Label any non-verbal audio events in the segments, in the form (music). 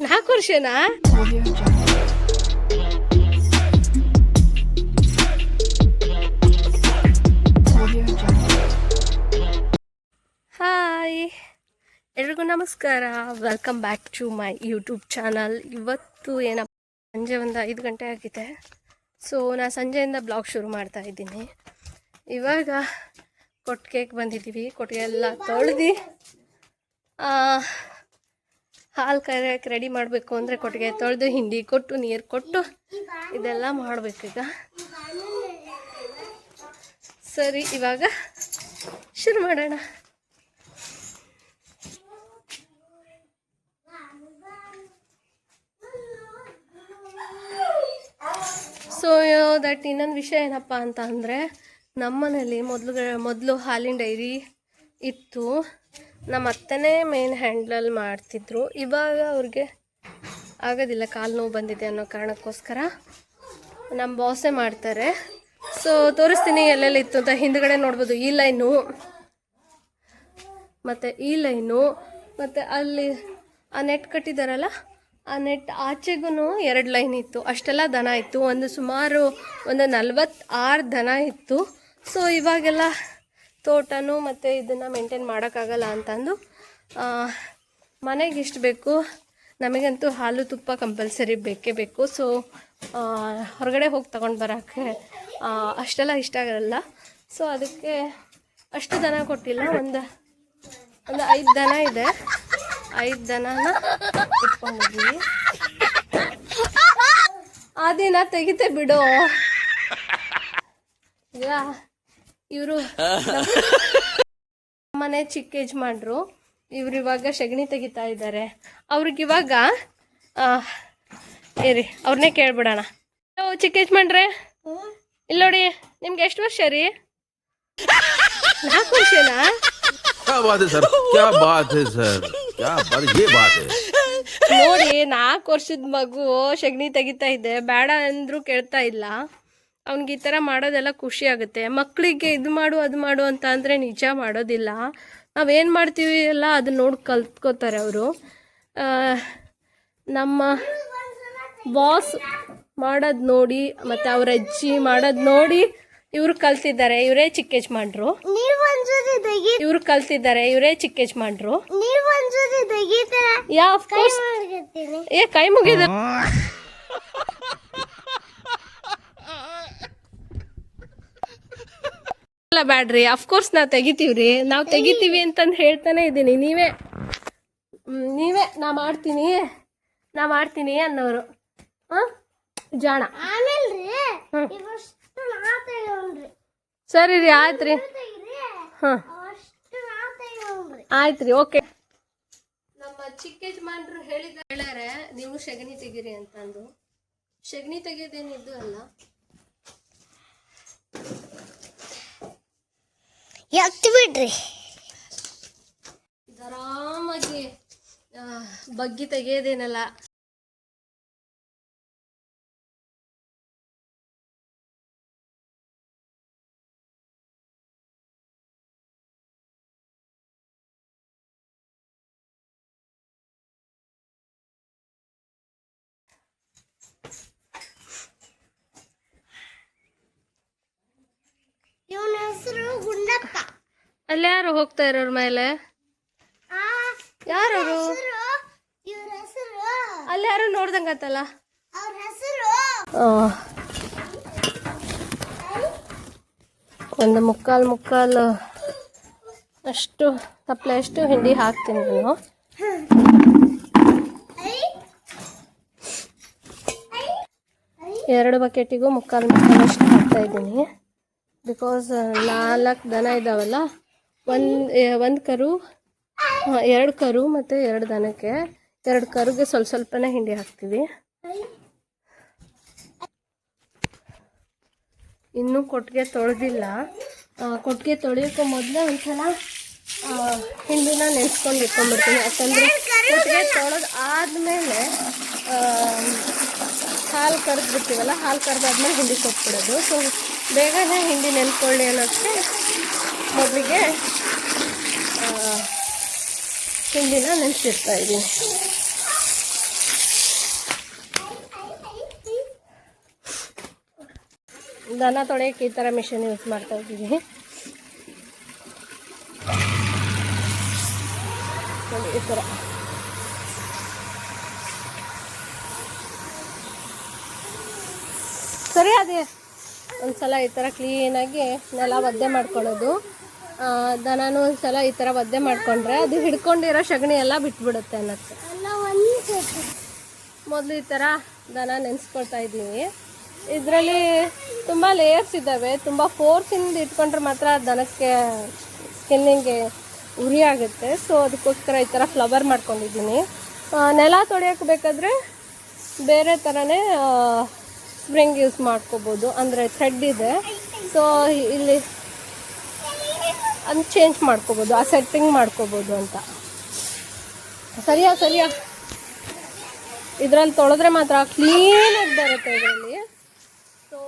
ನಾಲ್ಕು ವರ್ಷನಾ? ಹಾಯ್. ಎಲ್ರಿಗೂ ನಮಸ್ಕಾರ. Welcome back to my YouTube channel ಇವತ್ತು ಏನಪ್ಪ? ಸಂಜೆ ಒಂದು ಐದು ಗಂಟೆ ಆಗಿದೆ. ಸೊ ನಾ ಸಂಜೆಯಿಂದ ಬ್ಲಾಗ್ ಶುರು ಮಾಡ್ತಾ ಇದ್ದೀನಿ. ಇವಾಗ ಕೊಟ್ಟಿಗೆಗೆ ಬಂದಿದ್ದೀವಿ. ಕೊಟ್ಟಿಗೆ ಎಲ್ಲ ತೊಳೆದು ಹಾಲು ಕರೆಯೋಕೆ ರೆಡಿ ಮಾಡಬೇಕು ಅಂದರೆ ಕೊಟ್ಟಿಗೆ ತೊಳೆದು ಹಿಂಡಿ ಕೊಟ್ಟು, ನೀರು ಕೊಟ್ಟು ಇದೆಲ್ಲ ಮಾಡಬೇಕೀಗ. ಸರಿ, ಇವಾಗ ಶುರು ಮಾಡೋಣ. ಸೊ ದಟ್ ಇನ್ನೊಂದು ವಿಷಯ ಏನಪ್ಪ ಅಂತ ಅಂದರೆ ನಮ್ಮನೇಲಿ ಮೊದಲು ಮೊದಲು ಹಾಲಿನ ಡೈರಿ ಇತ್ತು. ನಮ್ಮ ಅತ್ತನೇ ಮೇನ್ ಹ್ಯಾಂಡ್ಲಲ್ಲಿ ಮಾಡ್ತಿದ್ರು. ಇವಾಗ ಅವ್ರಿಗೆ ಆಗೋದಿಲ್ಲ, ಕಾಲು ನೋವು ಬಂದಿದೆ ಅನ್ನೋ ಕಾರಣಕ್ಕೋಸ್ಕರ ನಮ್ಮ ಬಾಸೆ ಮಾಡ್ತಾರೆ. ಸೊ ತೋರಿಸ್ತೀನಿ ಎಲ್ಲೆಲ್ಲಿ ಇತ್ತು ಅಂತ. ಹಿಂದ್ಗಡೆ ನೋಡ್ಬೋದು, ಈ ಲೈನು. ಮತ್ತು ಈ ಲೈನು, ಮತ್ತು ಅಲ್ಲಿ ಆ ನೆಟ್ ಕಟ್ಟಿದಾರಲ್ಲ, ಆ ನೆಟ್ ಆಚೆಗೂ ಎರಡು ಲೈನ್ ಇತ್ತು. ಅಷ್ಟೆಲ್ಲ ದನ ಇತ್ತು. ಒಂದು ಸುಮಾರು ಒಂದು ನಲ್ವತ್ತಾರು ದನ ಇತ್ತು. ಸೊ ಇವಾಗೆಲ್ಲ ತೋಟನೂ ಮತ್ತು ಇದನ್ನು ಮೇಂಟೈನ್ ಮಾಡೋಕ್ಕಾಗಲ್ಲ ಅಂತಂದು ಮನೆಗೆ ಇಷ್ಟು ಬೇಕು, ನಮಗಂತೂ ಹಾಲು ತುಪ್ಪ ಕಂಪಲ್ಸರಿ ಬೇಕೇ ಬೇಕು. ಸೊ ಹೊರಗಡೆ ಹೋಗಿ ತಗೊಂಡು ಬರೋಕ್ಕೆ ಅಷ್ಟೆಲ್ಲ ಇಷ್ಟ ಆಗಲ್ಲ. ಸೊ ಅದಕ್ಕೆ ಅಷ್ಟು ದನ ಕೊಟ್ಟಿಲ್ಲ. ಒಂದು ಒಂದು ಐದು ದನ ಇದೆ. ಐದು ದನನ ಇಟ್ಕೊಂಡಿದ್ದೀವಿ ಆ ದಿನ ತೆಗಿತೆ ಬಿಡು. ಈಗ ಇವರು (laughs) ಮನೆ ಚಿಕ್ಕ ಮಾಡ್ರು ಇವ್ರು ಇವಾಗ ಸಗಣಿ ತೆಗಿತಾ ಇದ್ದಾರೆ ಅವ್ರಿಗೆ ಇವಾಗ ಇರಿ ಅವ್ರನ್ನೇ ಕೇಳ್ಬಿಡೋಣ. ಚಿಕ್ಕ ಯಜಮಾನ್ರೆ ಇಲ್ಲ ನೋಡಿ ನಿಮ್ಗೆ ಎಷ್ಟು ವರ್ಷ ರೀ? ನಾಲ್ಕು ವರ್ಷನಾ? ನೋಡಿ ನಾಲ್ಕು ವರ್ಷದ ಮಗು ಸಗಣಿ ತೆಗಿತಾ ಇದೆ. ಬೇಡ ಅಂದ್ರು ಕೇಳ್ತಾ ಇಲ್ಲ. ಅವ್ನಿಗೆ ಈ ಥರ ಮಾಡೋದೆಲ್ಲ ಖುಷಿ ಆಗುತ್ತೆ. ಮಕ್ಕಳಿಗೆ ಇದು ಮಾಡು ಅದು ಮಾಡು ಅಂತ ಅಂದರೆ ನಿಜ ಮಾಡೋದಿಲ್ಲ. ನಾವೇನು ಮಾಡ್ತೀವಿ ಎಲ್ಲ ಅದನ್ನ ನೋಡಿ ಕಲ್ತ್ಕೋತಾರೆ ಅವರು. ನಮ್ಮ ಬಾಸ್ ಮಾಡೋದು ನೋಡಿ ಮತ್ತು ಅವ್ರ ಅಜ್ಜಿ ಮಾಡೋದು ನೋಡಿ ಇವರು ಕಲ್ತಿದ್ದಾರೆ. ಇವರೇ ಚಿಕ್ಕ ಮಾಡ್ರು ಇವರು ಕಲ್ತಿದ್ದಾರೆ ಇವರೇ ಚಿಕ್ಕ ಯಜಮಾನ್ರು ತೆಗಿತೀರ? ಯಾ ಕೋರ್ಸ್ ಏ ಕೈ ಮುಗಿದ (laughs) ಇಲ್ಲ ಬ್ಯಾಡ್ರಿ ಅಫ್ಕೋರ್ಸ್ ನಾವು ತೆಗಿತೀವ್ರಿ. ನಾವು ತೆಗಿತೀವಿ ಅಂತಂದು ಹೇಳ್ತಾನೆ ಇದ್ದೀನಿ. ನೀವೇ ನೀವೇ ನಾ ಮಾಡ್ತೀನಿ ನಾ ಮಾಡ್ತೀನಿ ಅನ್ನೋರು. ಹಾಂ? ಜಾಣ. ಸರಿ ರೀ ಆಯ್ತು ರೀ ಹಾಂ. ಆಯ್ತು ರೀ ಓಕೆ. ನಮ್ಮ ಚಿಕ್ಕ ಯಜಮಾನ್ರು ಹೇಳಿದ ಹೇಳ್ಯಾರೆ ನೀವು ಸಗಣಿ ತೆಗೀರಿ ಅಂತಂದು. ಸಗಣಿ ತೆಗೆಯೋದೇನಿದ್ದು ಅಲ್ಲ? ಎತ್ತು ಬಿಡ್ರಿ. ಆರಾಮಾಗಿ ಬಗ್ಗಿ ತೆಗೆಯೋದೇನಲ್ಲ. ಹೆಸರು ಗುಂಡಪ್ಪ ಅಲ್ಲಿ ಯಾರು ಹೋಗ್ತಾ ಇರೋರ ಮೇಲೆ? ಯಾರು ಇವ್ರ ಹೆಸರು ಅಲ್ಲಿ ಯಾರು ನೋಡ್ದಂಗತ್ತಲ್ಲ ಅವ್ರ ಹೆಸರು. ಒಂದು ಮುಕ್ಕಾಲು ಮುಕ್ಕಾಲು ಅಷ್ಟು ತಪ್ಪಲೆ ಅಷ್ಟು ಹಿಂಡಿ ಹಾಕ್ತೀನಿ ನಾನು. ಎರಡು ಬಕೆಟಿಗೂ ಮುಕ್ಕಾಲು ಮುಕ್ಕಾಲು ಅಷ್ಟು ಹಾಕ್ತಾ ಇದ್ದೀನಿ. ಬಿಕಾಸ್ ನಾಲ್ಕು ದನ ಇದ್ದಾವಲ್ಲ ಒಂದು ಒಂದು ಕರು ಎರಡು ಕರು ಮತ್ತು ಎರಡು ದನಕ್ಕೆ. ಎರಡು ಕರುಗೆ ಸ್ವಲ್ಪ ಸ್ವಲ್ಪನೇ ಹಿಂಡಿ ಹಾಕ್ತೀವಿ. ಇನ್ನೂ ಕೊಟ್ಟಿಗೆ ತೊಳೆದಿಲ್ಲ. ಕೊಟ್ಟಿಗೆ ತೊಳೆಯೋಕೆ ಮೊದಲೇ ಒಂದ್ಸಲ ಹಿಂಡಿನ ನೆನೆಸ್ಕೊಂಡು ಇಟ್ಕೊಂಡ್ಬಿಡ್ತೀನಿ. ಯಾಕಂದರೆ ಕೊಟ್ಟಿಗೆ ತೊಳೆದು ಆದಮೇಲೆ ಹಾಲು ಕರೆದ್ಬಿಡ್ತೀವಲ್ಲ ಹಾಲು ಕರೆದಾದ್ಮೇಲೆ ಹಿಂಡಿ ಕೊಟ್ಬಿಡೋದು. ಸೊ ಬೇಗನೆ ಹಿಂಡಿ ನೆನ್ಕೊಳ್ಳಿ ಅನ್ನೋಕ್ಕೆ ಮೊದಲಿಗೆ ಹಿಂಡಿನ ನೆನೆಸಿರ್ತಾ ಇದ್ದೀನಿ. ದನ ತೊಳೆಯೋಕ್ಕೆ ಈ ಥರ ಮಿಷಿನ್ ಯೂಸ್ ಮಾಡ್ತಾ ಇದ್ದೀನಿ. ಈ ಥರ ಸರಿ ಅದೇ ಒಂದ್ಸಲ ಈ ಥರ ಕ್ಲೀನಾಗಿ ನೆಲ ಒದ್ದೆ ಮಾಡ್ಕೊಳ್ಳೋದು. ಆ, ಒಂದು ಸಲ ಈ ಥರ ಒದ್ದೆ ಮಾಡಿಕೊಂಡ್ರೆ ಅದು ಹಿಡ್ಕೊಂಡಿರೋ ಸಗಣಿ ಎಲ್ಲ ಬಿಟ್ಬಿಡುತ್ತೆ ಅನ್ನತ್ತೆ. ಒಂದು ಮೊದಲು ಈ ಥರ ದನ ನೆನೆಸ್ಕೊಳ್ತಾ ಇದ್ದೀನಿ ಇದರಲ್ಲಿ ತುಂಬ ಲೇಯರ್ಸ್ ಇದ್ದಾವೆ. ತುಂಬ ಫೋರ್ಸಿಂದ ಇಟ್ಕೊಂಡ್ರೆ ಮಾತ್ರ ದನಕ್ಕೆ ಸ್ಕಿನ್ನಿಂಗೆ ಉರಿ ಆಗುತ್ತೆ. ಸೊ ಅದಕ್ಕೋಸ್ಕರ ಈ ಥರ ಫ್ಲವರ್ ಮಾಡ್ಕೊಂಡಿದ್ದೀನಿ. ನೆಲ ತೊಳೆಯೋಕೆ ಬೇಕಾದರೆ ಬೇರೆ ಥರನೇ ಸ್ಪ್ರಿಂಗ್ ಯೂಸ್ ಮಾಡ್ಕೋಬೋದು. ಅಂದರೆ ಥ್ರೆಡ್ ಇದೆ. ಸೊ ಇಲ್ಲಿ ಅದನ್ನ ಚೇಂಜ್ ಮಾಡ್ಕೋಬೋದು. ಆ ಸೆಟ್ಟಿಂಗ್ ಮಾಡ್ಕೋಬೋದು ಅಂತ. ಸರಿಯಾ ಸರಿಯಾ? ಇದರಲ್ಲಿ ತೊಳೆದ್ರೆ ಮಾತ್ರ ಕ್ಲೀನಾಗಿ ಬರುತ್ತೆ ಇದರಲ್ಲಿ. ಸೊ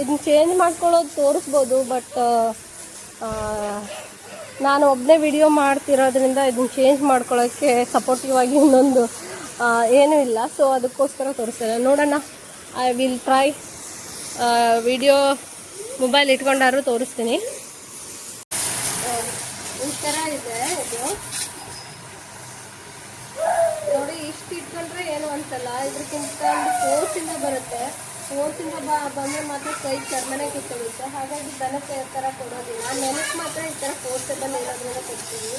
ಇದನ್ನ ಚೇಂಜ್ ಮಾಡ್ಕೊಳ್ಳೋದು ತೋರಿಸ್ಬೋದು ಬಟ್ ನಾನು ಒಬ್ಬನೇ ವಿಡಿಯೋ ಮಾಡ್ತಿರೋದ್ರಿಂದ ಇದನ್ನ ಚೇಂಜ್ ಮಾಡ್ಕೊಳ್ಳೋಕ್ಕೆ ಸಪೋರ್ಟಿವ್ ಆಗಿ ಇನ್ನೊಂದು ಏನೂ ಇಲ್ಲ. ಸೊ ಅದಕ್ಕೋಸ್ಕರ ತೋರಿಸ್ತಾರೆ ನೋಡೋಣ. I will try video mobile ಇಟ್ಕೊಂಡಾದ್ರು ತೋರಿಸ್ತೀನಿ. ಈ ಇದೆ ಇದು. ನೋಡಿ, ಇಷ್ಟು ಇಟ್ಕೊಂಡ್ರೆ ಏನು ಅಂತಲ್ಲ. ಇದಕ್ಕಿಂತ ಒಂದು ಫೋರ್ಸಿಂದ ಬರುತ್ತೆ. ಬ, ಬಂದರೆ ಮಾತ್ರ ಕೈ ಚರ್ಮನೆ ಕಿತ್ತೋಗುತ್ತೆ ಹಾಗಾಗಿ ದನಕ್ಕೆ ಥರ ಕೊಡೋದಿಲ್ಲ. ನೆನಕ್ಕೆ ಮಾತ್ರ ಈ ಥರ ಫೋರ್ಸೆಬಲ್ ಇರೋದ್ರಿಂದ ಕೊಡ್ತೀವಿ.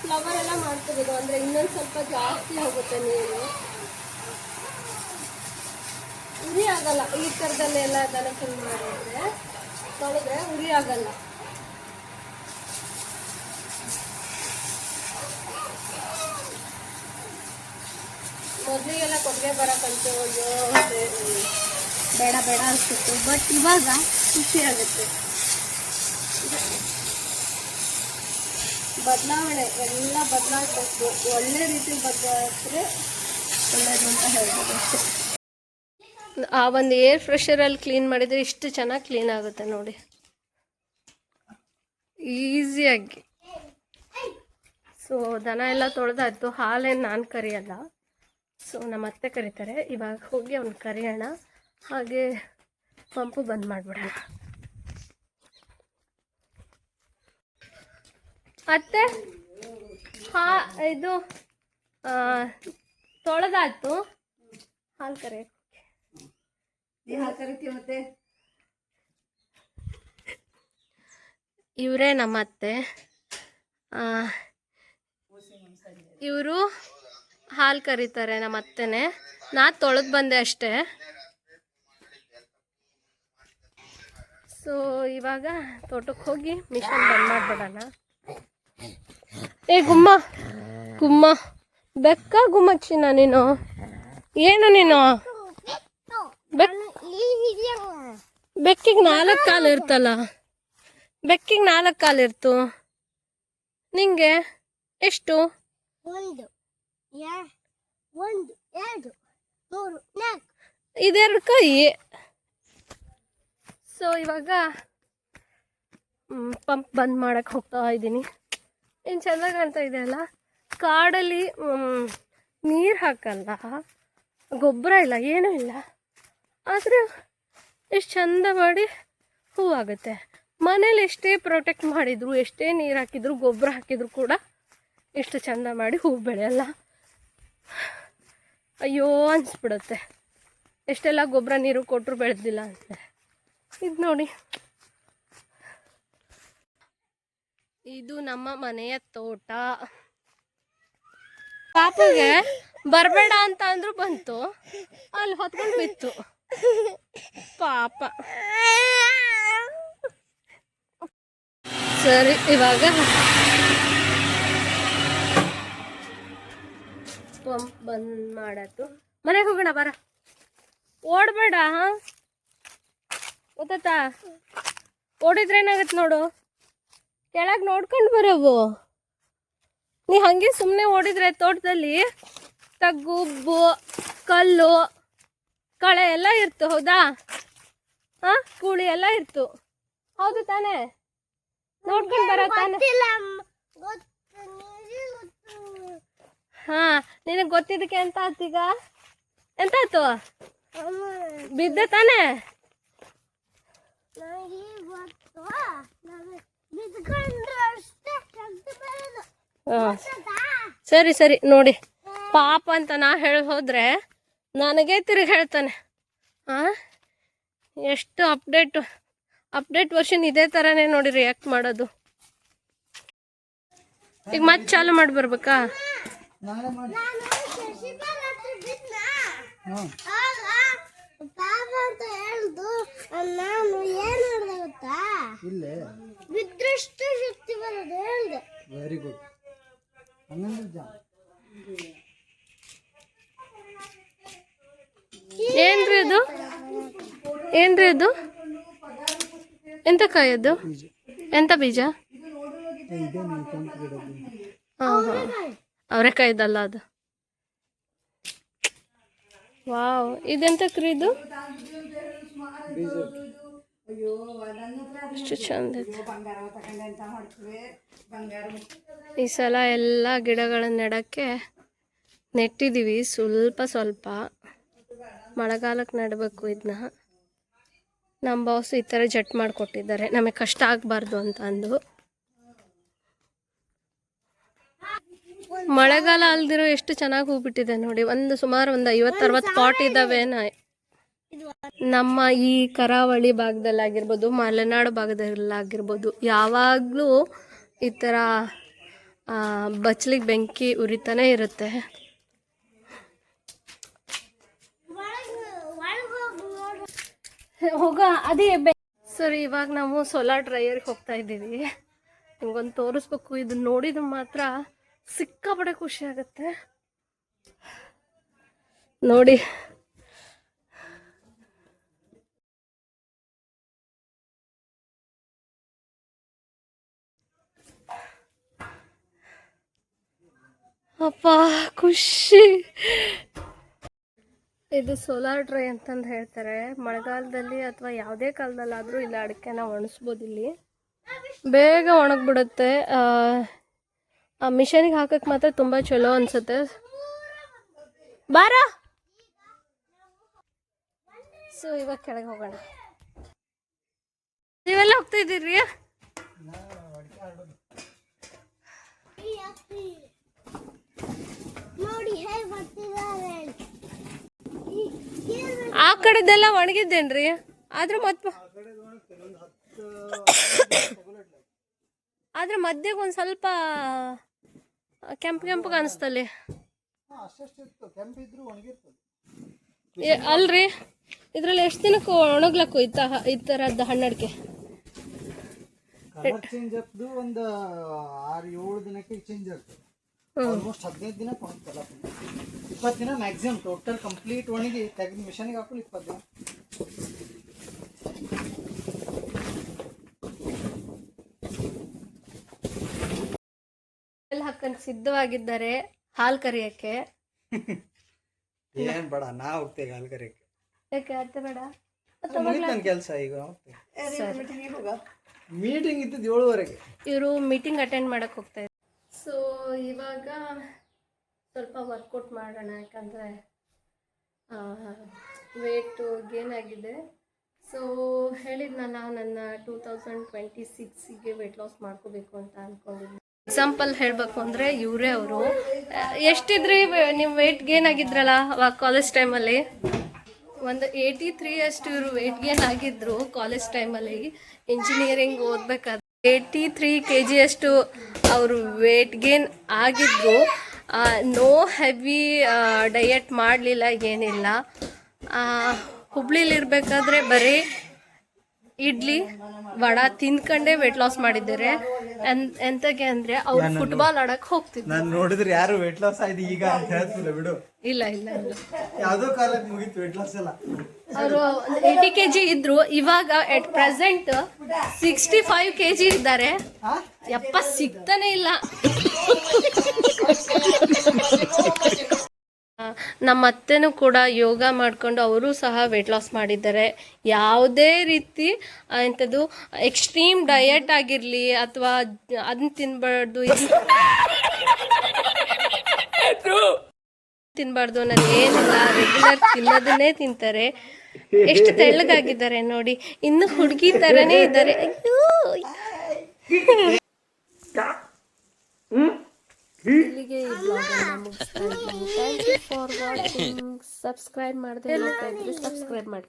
ಫ್ಲವರ್ ಎಲ್ಲ ಮಾಡ್ತಿರೋದು ಅಂದರೆ ಇನ್ನೊಂದು ಸ್ವಲ್ಪ ಜಾಸ್ತಿ ಹೋಗುತ್ತೆ ನೀರು. ಉರಿ ಆಗಲ್ಲ. ಈ ಥರದಲ್ಲೆಲ್ಲ ದನಕ್ಕೆ ಹಿಂಗ್ ಮಾಡಿದ್ರೆ ತೊಳೆದ್ರೆ ಉರಿ ಆಗಲ್ಲ. ಮೊದಲಿಗೆಲ್ಲ ಕೊಟ್ಟಿಗೆ ಬರೋಕ್ಕಂತೂ ಅಯ್ಯೋ ಬೇಡ ಬೇಡ ಅನಿಸ್ತಿತ್ತು ಬಟ್ ಇವಾಗ ಖುಷಿ ಆಗುತ್ತೆ. ಬದಲಾವಣೆ, ಎಲ್ಲ ಬದಲಾಗಬೇಕು. ಒಳ್ಳೆ ರೀತಿ ಬದಲಾಯಿಸಿದ್ರೆ ಒಳ್ಳೇದು ಅಂತ ಹೇಳ್ಬೋದು ಅಷ್ಟೇ. ಆ ಒಂದು ಏರ್ ಫ್ರೆಷರಲ್ಲಿ ಕ್ಲೀನ್ ಮಾಡಿದರೆ ಇಷ್ಟು ಚೆನ್ನಾಗಿ ಕ್ಲೀನ್ ಆಗುತ್ತೆ ನೋಡಿ. ಈಸಿಯಾಗಿ ಸೊ ದನ ಎಲ್ಲ ತೊಳೆದಾಯ್ತು. ಹಾಲೇನು ನಾನು ಕರಿಯಲ್ಲ. ಸೊ ನಮ್ಮ ಅತ್ತೆ ಕರೀತಾರೆ. ಇವಾಗ ಹೋಗಿ ಅವ್ನು ಕರೆಯೋಣ. ಹಾಗೆ ಪಂಪು ಬಂದ್ ಮಾಡಿಬಿಡೋಣ ಅತ್ತೆ ಹಾ ಇದು ತೊಳೆದಾಯ್ತು. ಹಾಲು ಕರೆ. ಇವರೇ ನಮ್ಮ ಅತ್ತೆ ಇವರು ಹಾಲು ಕರೀತಾರೆ ನಮ್ಮ ಅತ್ತೆನೆ. ನಾ ತೊಳೆದು ಬಂದೆ ಅಷ್ಟೇ. ಸೊ ಇವಾಗ ತೋಟಕ್ಕೆ ಹೋಗಿ ಮಿಷನ್ ಬಂದ್ ಮಾಡ್ಬಿಡೋಣ. ಏ, ಗುಮ್ಮ ಗುಮ್ಮ, ಬೆಕ್ಕ ಗುಮ್ಮಚ್ಚಿನ ನೀನು. ಏನು ನೀನು? ಬೆಕ್ ಬೆಕ್ಕಿಗೆ ನಾಲ್ಕು ಕಾಲು ಇರ್ತಲ್ಲ. ಬೆಕ್ಕಿಗೆ ನಾಲ್ಕು ಕಾಲು ಇರ್ತು. ನಿಂಗೆ? ಎಷ್ಟು? ಒಂದು. ಒಂದು ಎರಡು ಮೂರು ನಾಲ್ಕು ಇದೆರಡು ಕೈ. ಸೊ ಇವಾಗ ಪಂಪ್ ಬಂದ್ ಮಾಡಕ್ಕೆ ಹೋಗ್ತಾ ಇದ್ದೀನಿ. ಏನು ಚೆಂದ ಕಾಣ್ತಾ ಇದೆ ಅಲ್ಲ? ಕಾಡಲ್ಲಿ ನೀರು ಹಾಕಲ್ಲ. ಗೊಬ್ಬರ ಇಲ್ಲ, ಏನೂ ಇಲ್ಲ. ಆದರೆ, ಎಷ್ಟು ಚಂದ ಮಾಡಿ ಹೂವಾಗುತ್ತೆ ಮನೇಲಿ ಎಷ್ಟೇ ಪ್ರೊಟೆಕ್ಟ್ ಮಾಡಿದ್ರು, ಎಷ್ಟೇ ನೀರು ಹಾಕಿದ್ರು, ಗೊಬ್ಬರ ಹಾಕಿದ್ರು ಕೂಡ ಇಷ್ಟು ಚಂದ ಮಾಡಿ ಹೂ ಬೆಳೆಯಲ್ಲ. ಅಯ್ಯೋ ಅನಿಸ್ಬಿಡುತ್ತೆ. ಎಷ್ಟೆಲ್ಲ ಗೊಬ್ಬರ ನೀರು ಕೊಟ್ಟರು ಬೆಳೆದಿಲ್ಲ ಅಂತ. ಇದು ನೋಡಿ. ಇದು ನಮ್ಮ ಮನೆಯ ತೋಟ. ಪಾಪಗೆ ಬರಬೇಡ ಅಂತ ಅಂದ್ರು ಬಂತು. ಅಲ್ಲಿ ಹೊತ್ಕೊಂಡು ಬಿತ್ತು. ಪಾಪ. ಸರಿ, ಇವಾಗ ಪಂಪ್ ಬಂದ್ ಮಾಡತ್ತು ಮನೆಗೆ ಹೋಗೋಣ, ಬರ. ಓಡಬೇಡ ಗೊತ್ತಾ ಓಡಿದ್ರೆ ಏನಾಗತ್ತೆ ನೋಡು? ಕೆಳಗೆ ನೋಡ್ಕೊಂಡು ಬರೋವು. ನೀ ಹಾಗೆ ಸುಮ್ಮನೆ ಓಡಿದ್ರೆ ತೋಟದಲ್ಲಿ ತಗ್ಗುಬ್ಬು ಕಲ್ಲು, ಕಳೆ ಎಲ್ಲ ಇರ್ತು, ಹೌದಾ? ಹಾಂ? ಕೂಳಿ ಎಲ್ಲ ಇರ್ತು. ಹೌದು ತಾನೇ. ನೋಡ್ಕೊಂಡು ಬರೋ ತಾನೇ ಗೊತ್ತಿಲ್ಲ ಅಮ್ಮ. ಗೊತ್ತು ನೀರಿಗೆ ಗೊತ್ತು ಹಾ ನಿನಗೆ ಗೊತ್ತಿದ್ದಕ್ಕೆ ಎಂತ ಆತೀಗ ಎಂತ ಆಯ್ತು ಬಿದ್ದ ತಾನೆ? ಸರಿ ಸರಿ ನೋಡಿ. ಪಾಪ ಅಂತ ನಾ ಹೇಳಿ ಹೋದ್ರೆ ನನಗೆ ತಿರುಗಿ ಹೇಳ್ತಾನೆ. ಹಾಂ? ಎಷ್ಟು ಅಪ್ಡೇಟ್ ಅಪ್ಡೇಟ್ ವರ್ಷನ್ ಇದೇ ಥರನೇ ನೋಡಿ ರಿಯಾಕ್ಟ್ ಮಾಡೋದು? ಈಗ ಮತ್ತೆ ಚಾಲು ಮಾಡಿ ಬರ್ಬೇಕಾ? ನಾನು ಮಾಡಿ. ನಾನು ಏನ್ ಗೊತ್ತಾ? ಇಲ್ಲೇ. ಬಿದ್ರಷ್ಟು ಶಕ್ತಿ ಬರೋದು ಹೇಳ್ದೆ. ವೆರಿ ಗುಡ್ ಏನ್ರಿ ಅದು? ಏನ್ರಿ ಅದು? ಎಂತ ಕಾಯದು ಎಂತ ಬೀಜ? ಹಾಂ ಹಾಂ ಅವರೆಕಾಯ್ದಲ್ಲ ಅದು. ವಾವ್ ಇದೆಂತ ಕ್ರೀ ಇದು? ಎಷ್ಟು ಚಂದ. ಈ ಸಲ ಎಲ್ಲ ಗಿಡಗಳನ್ನ ನೆಡಕ್ಕೆ ನೆಟ್ಟಿದ್ದೀವಿ ಸ್ವಲ್ಪ ಸ್ವಲ್ಪ. ಮಳೆಗಾಲಕ್ಕೆ ನೆಡಬೇಕು ಇದನ್ನ ನಮ್ಮ ಬಾಸ್ ಈ ಥರ ಜಟ್ ಮಾಡಿಕೊಟ್ಟಿದ್ದಾರೆ. ನಮಗೆ ಕಷ್ಟ ಆಗಬಾರ್ದು ಅಂತ ಅಂದು. ಮಳೆಗಾಲ ಅಲ್ದಿರೋ ಎಷ್ಟು ಚೆನ್ನಾಗಿ ಹೂಬಿಟ್ಟಿದೆ ನೋಡಿ. ಒಂದು ಸುಮಾರು ಒಂದು ಐವತ್ತು ಅರವತ್ತು ಪಾಟ್ ಇದ್ದಾವೆ ನಮ್ಮ ಈ ಕರಾವಳಿ ಭಾಗದಲ್ಲಾಗಿರ್ಬೋದು ಮಲೆನಾಡು ಭಾಗದಲ್ಲಾಗಿರ್ಬೋದು ಯಾವಾಗಲೂ ಈ ಥರ ಬಚ್ಚಲಿಗೆ ಬೆಂಕಿ ಉರಿತಾನೆ ಇರುತ್ತೆ. ಹೋಗ ಅದೇ ಸರಿ ಇವಾಗ ನಾವು ಸೋಲಾರ್ ಡ್ರೈಯರ್ಗೆ ಹೋಗ್ತಾ ಇದ್ದೀವಿ. ನಿಮ್ಗೊಂದು ತೋರಿಸ್ಬೇಕು. ಇದನ್ನ ನೋಡಿದ್ರೆ ಮಾತ್ರ ಸಿಕ್ಕಾಪಟ್ಟೆ ಖುಷಿ ಆಗುತ್ತೆ. ನೋಡಿ. ಅಪ್ಪ ಖುಷಿ. ಇದು ಸೋಲಾರ್ ಡ್ರೈ ಅಂತಂದು ಹೇಳ್ತಾರೆ. ಮಳೆಗಾಲದಲ್ಲಿ ಅಥವಾ ಯಾವುದೇ ಕಾಲದಲ್ಲಾದರೂ ಇಲ್ಲ ಅಡಿಕೆನ ಒಣಸ್ಬೋದು ಇಲ್ಲಿ. ಬೇಗ ಒಣಗ್ಬಿಡುತ್ತೆ. ಮಿಷನಿಗೆ ಹಾಕಕ್ಕೆ ಮಾತ್ರ ತುಂಬ ಚಲೋ ಅನ್ಸುತ್ತೆ. ಬಾರ. ಸೊ ಇವಾಗ ಕೆಳಗೆ ಹೋಗೋಣ. ನೀವೆಲ್ಲ ಹೋಗ್ತಾ ಇದ್ದೀರಿ? ಆ ಕಡೆದೆಲ್ಲ ಒಣಗಿದ್ದೇನ್ರಿ? ಆದ್ರೆ ಮತ್ತೆ ಆದ್ರೆ ಮಧ್ಯಕ್ಕೆ ಒಂದು ಸ್ವಲ್ಪ ಕೆಂಪು ಕೆಂಪು ಕಾಣಿಸ್ತಲ್ಲಿ. ಅಲ್ರಿ. ಇದ್ರಲ್ಲಿ ಎಷ್ಟು ದಿನಕ್ಕೆ ಒಣಗ್ಲಕ್ಕು ಈ ತ ಈ ಥರದ್ದು ಹಣ್ಣಡಿಕೆ? ಚೇಂಜ್ ಆಗ್ತದೆ ಒಂದು ಆರು ಏಳು ದಿನಕ್ಕೆ ಚೇಂಜ್ ಆಗ್ತದೆ. ಆಲ್ಮೋಸ್ಟ್ ಹದಿನೈದು ದಿನ ಒಣಗ್ತಲ್ಲ ಇಪ್ಪತ್ತು ದಿನ ಮ್ಯಾಕ್ಸಿಮಮ್ ಟೋಟಲ್ ಕಂಪ್ಲೀಟ್ ಒಣಗಿ ತೆಗೆದು ಮಿಷನ್ಗೆ ಹಾಕೊಂಡು ಇಪ್ಪತ್ತು ದಿನ. ಎಲ್ಲ ಹಾಕೊಂಡು ಸಿದ್ಧವಾಗಿದ್ದಾರೆ ಹಾಲು ಕರಿಯಕ್ಕೆ? (laughs) ಏನ್ ಬೇಡ ನಾ ಹೋಗ್ತೇವೆ ಹಾಲ್ಕರಿಕ್ಕೆ ಯಾಕೆ ಅತ್ತೆ ಬೇಡ? ನನ್ನ ಕೆಲಸ ಈಗ ಮೀಟಿಂಗ್ ಇದ್ದದ್ದು ಏಳುವರೆಗೆ. ಇವರು ಮೀಟಿಂಗ್ ಅಟೆಂಡ್ ಮಾಡಕ್ಕೆ ಹೋಗ್ತಾ ಇದ್ದಾರೆ ಸೊ ಇವಾಗ ಸ್ವಲ್ಪ ವರ್ಕೌಟ್ ಮಾಡೋಣ ಯಾಕಂದರೆ ವೇಟು ಗೇನ್ ಆಗಿದೆ. ಸೊ ಹೇಳಿದ್ನಲ್ಲ ನನ್ನ ಟೂ ತೌಸಂಡ್ ಟ್ವೆಂಟಿ ಸಿಕ್ಸಿಗೆ ವೆಯ್ಟ್ ಲಾಸ್ ಮಾಡ್ಕೋಬೇಕು ಅಂತ ಅಂದ್ಕೊಂಡಿದ್ದೆ ಎಕ್ಸಾಂಪಲ್ ಹೇಳಬೇಕು ಅಂದರೆ ಇವರೇ ಅವರು. ಎಷ್ಟಿದ್ರಿ ನೀವು ವೆಯ್ಟ್ ಗೇನ್ ಆಗಿದ್ರಲ್ಲ ಅವಾಗ ಕಾಲೇಜ್ ಟೈಮಲ್ಲಿ ಒಂದು ಏಯ್ಟಿ ತ್ರೀ ಅಷ್ಟು ಇವರು ವೆಯ್ಟ್ ಗೇನ್ ಆಗಿದ್ರು ಕಾಲೇಜ್ ಟೈಮಲ್ಲಿ ಇಂಜಿನಿಯರಿಂಗ್ ಓದ್ಬೇಕಾದ್ರೆ ಏಯ್ಟಿ ತ್ರೀ ಕೆ ಜಿ ಅಷ್ಟು ಅವರು ವೆಯ್ಟ್ ಗೇನ್ ಆಗಿದ್ರು. ನೋ ಹೆವಿ ಡಯಟ್ ಮಾಡಲಿಲ್ಲ, ಏನಿಲ್ಲ. ಹುಬ್ಳಿಲಿರ್ಬೇಕಾದ್ರೆ ಬರೀ ಇಡ್ಲಿ ವಡ ತಿಂದ್ಕೊಂಡೇ ವೆಯ್ಟ್ ಲಾಸ್ ಮಾಡಿದ್ದಾರೆ. ಎಂತಕ್ಕೆ ಅಂದ್ರೆ ಅಂದರೆ ಅವ್ರು ಫುಟ್ಬಾಲ್ ಆಡಕ್ಕೆ ಹೋಗ್ತಿದ್ರು. ನಾನು ನೋಡಿದ್ರೆ ಯಾರು ವೆಯ್ಟ್ ಲಾಸ್ ಆಯ್ತು ಈಗ ಅಂತ ಹೇಳ್ತಿಲ್ಲ ಬಿಡು. ಇಲ್ಲ ಇಲ್ಲ ಇಲ್ಲ. ಯಾವುದೋ ಕಾಲಕ್ಕೆ ಮುಗೀತು ವೆಯ್ಟ್ ಲಾಸ್ ಎಲ್ಲ. ಅವರು ಏಯ್ಟಿ ಕೆ ಜಿ ಇದ್ರು. ಇವಾಗ at present sixty five K G ಇದ್ದಾರೆ ಯಪ್ಪ ಸಿಗ್ತಾನೆ ಇಲ್ಲ. (laughs) ನಮ್ಮ ಅತ್ತೆನೂ ಕೂಡ ಯೋಗ ಮಾಡಿಕೊಂಡು ಅವರು ಸಹ ವೆಯ್ಟ್ ಲಾಸ್ ಮಾಡಿದ್ದಾರೆ. ಯಾವುದೇ ರೀತಿ ಎಂಥದ್ದು ಎಕ್ಸ್ಟ್ರೀಮ್ ಡಯಟ್ ಆಗಿರಲಿ ಅಥವಾ ಅದನ್ನ ಇದನ್ನ ತಿನ್ನಬಾರ್ದು ಅನ್ನೋದು ಏನಿಲ್ಲ. ರೆಗ್ಯುಲರ್ ತಿನ್ನೋದನ್ನೇ ತಿಂತಾರೆ. ಎಷ್ಟು ತೆಳ್ಳಗಾಗಿದ್ದಾರೆ ನೋಡಿ. ಇನ್ನು ಹುಡುಗಿ ಥರನೇ ಇದ್ದಾರೆ. ಅಯ್ಯೋ. ಇಲ್ಲಿಗೆ ಈ ಬ್ಲಾಗನ್ನು ಮುಗಿಸ್ತಾ ಇದ್ದೀನಿ thank you for watching subscribe ಮಾಡದೆ, ನೋಡ್ತಾ ಇದ್ರೆ. ಸಬ್ಸ್ಕ್ರೈಬ್ ಮಾಡಿ